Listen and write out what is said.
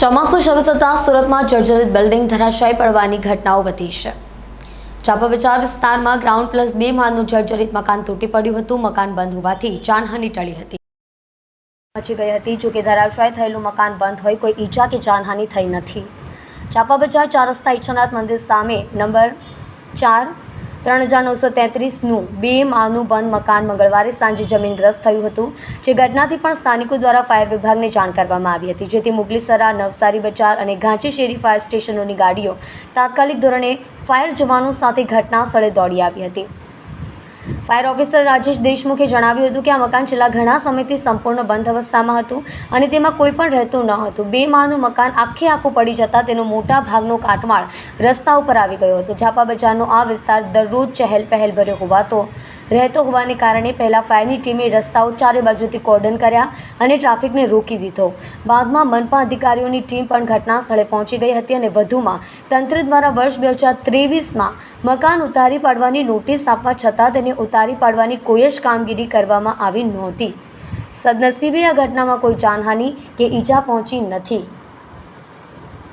ચોમાસું શરૂ થતાં સુરતમાં જર્જરિત બિલ્ડિંગ ધરાશાયી પડવાની ઘટનાઓ વધી છે. ચાપા બજાર વિસ્તારમાં ગ્રાઉન્ડ પ્લસ બે માળનું જર્જરિત મકાન તૂટી પડ્યું હતું. મકાન બંધ હોવાથી જાનહાનિ ટળી હતી. પછી ગઈ હતી. જોકે ધરાશાયી થયેલું મકાન બંધ હોય કોઈ ઈજા કે જાનહાનિ થઈ નથી. ચાપા બજાર ચાર રસ્તા ઈચ્છાનાથ મંદિર સામે નંબર ચાર ત્રણ હજાર નવસો તેત્રીસનું બે માળનું બંધ મકાન મંગળવારે સાંજે જમીનગ્રસ્ત થયું હતું, જે ઘટનાથી પણ સ્થાનિકો દ્વારા ફાયર વિભાગને જાણ કરવામાં આવી હતી, જેથી મુગલીસરા, નવસારી બજાર અને ઘાંચી શેરી ફાયર સ્ટેશનોની ગાડીઓ તાત્કાલિક ધોરણે ફાયર જવાનો સાથે ઘટના સ્થળે દોડી આવી હતી. ફાયર ઓફિસર રાજેશ દેશમુખે જણાવ્યું હતું કે આ મકાન છેલ્લા ઘણા સમયથી સંપૂર્ણ બંધ અવસ્થામાં હતું અને તેમાં કોઈ પણ રહેતું ન હતું. બે માળનું મકાન આખે આખું પડી જતાં તેનો મોટા ભાગનો કાટમાળ રસ્તા ઉપર આવી ગયો હતો. ઝાપા બજારનો આ વિસ્તાર દરરોજ ચહેલ પહેલ ભર્યો હોવાતો રહેતો હોવાને કારણે પહેલાં ફાયરની ટીમે રસ્તાઓ ચારે બાજુથી કોર્ડન કર્યા અને ટ્રાફિકને રોકી દીધો. બાદમાં મનપા અધિકારીઓની ટીમ પણ ઘટના સ્થળે પહોંચી ગઈ હતી અને વધુમાં તંત્ર દ્વારા વર્ષ બે હજાર ત્રેવીસમાં મકાન ઉતારી પાડવાની નોટિસ આપવા છતાં તેને ઉતારી પાડવાની કોઈ જ કામગીરી કરવામાં આવી નહોતી. સદનસીબે આ ઘટનામાં કોઈ જાનહાનિ કે ઈજા પહોંચી નથી.